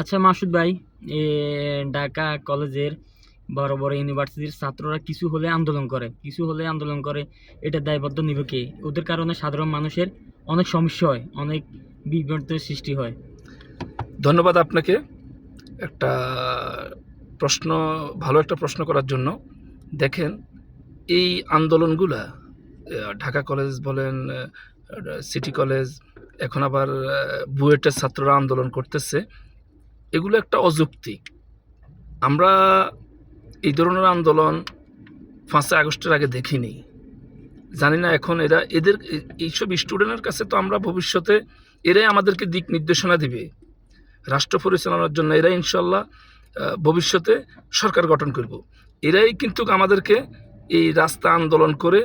আচ্ছা মাসুদ ভাই ঢাকা কলেজের বড় বড় ইউনিভার্সিটির ছাত্ররা কিছু হলে আন্দোলন করে, কিছু হলে আন্দোলন করে, এটা দায়বদ্ধ নিবে কে? ওদের কারণে সাধারণ মানুষের অনেক সমস্যা হয়, অনেক বিভ্রান্তির সৃষ্টি হয়। ধন্যবাদ আপনাকে। একটা প্রশ্ন, ভালো একটা প্রশ্ন করার জন্য। দেখেন, এই আন্দোলনগুলা ঢাকা কলেজ বলেন সিটি কলেজ, এখন আবার বুয়েটের ছাত্ররা আন্দোলন করতেছে। এগুলো একটা অযৌক্তিক আমরা এই ধরনের আন্দোলন পাঁচই আগস্টের আগে দেখিনি। জানি না এখন এরা এদের, এইসব স্টুডেন্টের কাছে তো আমরা ভবিষ্যতে এরাই আমাদেরকে দিক নির্দেশনা দিবে। রাষ্ট্র পরিচালনার জন্য এরাই ইনশাল্লাহ ভবিষ্যতে সরকার গঠন করব। এরাই কিন্তু আমাদেরকে এই রাস্তা আন্দোলন করে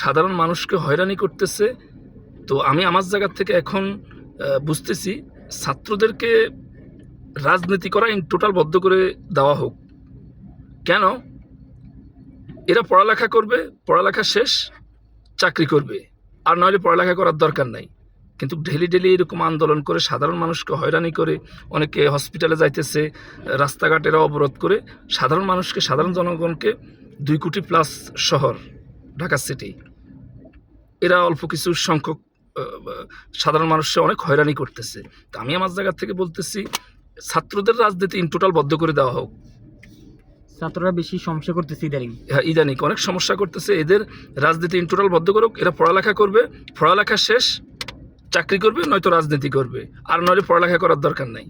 সাধারণ মানুষকে হয়রানি করতেছে। তো আমি আমার জায়গা থেকে এখন বুঝতেছি ছাত্রদেরকে রাজনীতি করা ইন টোটাল বদ্ধ করে দেওয়া হোক। কেন? এরা পড়ালেখা করবে, পড়ালেখা শেষ, চাকরি করবে। আর নইলে পড়ালেখা করার দরকার নাই। কিন্তু ডেলি ডেলি এরকম আন্দোলন করে, সাধারণ মানুষকে হয়রানি করে, অনেকে হসপিটালে যাইতেছে রাস্তাঘাটেরা অবরোধ করে, সাধারণ মানুষকে, সাধারণ জনগণকে দুই কোটি প্লাস শহর, ঢাকা সিটি এরা অল্প কিছু সংখ্যক সাধারণ মানুষকে অনেক হয়রানি করতেছে। তা আমি আমার জায়গা থেকে বলতেছি ছাত্রদের রাজনীতি ইন টোটাল বদ্ধ করে দেওয়া হোক। ছাত্ররা বেশি সমস্যা করতেছে ইদানিং। হ্যাঁ ইদানিক অনেক সমস্যা করতেছে। এদের রাজনীতি ইন টোটাল বদ্ধ করুক এরা পড়ালেখা করবে পড়ালেখা শেষ চাকরি করবে নয়তো রাজনীতি করবে। আর নইলে পড়ালেখা করার দরকার নাই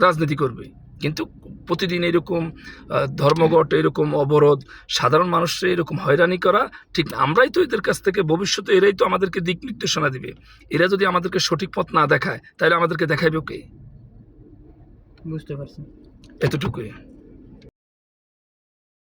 রাজনীতি করবে। কিন্তু প্রতিদিন এরকম ধর্মঘট এরকম অবরোধ সাধারণ মানুষের এরকম হয়রানি করা ঠিক না। আমরাই তো এদের কাছ থেকে ভবিষ্যতে এরাই তো আমাদেরকে দিক নির্দেশনা দিবে। এরা যদি আমাদেরকে সঠিক পথ না দেখায় তাহলে আমাদেরকে দেখাইবে কে? বুঝতে পারছি। এতটুকুই।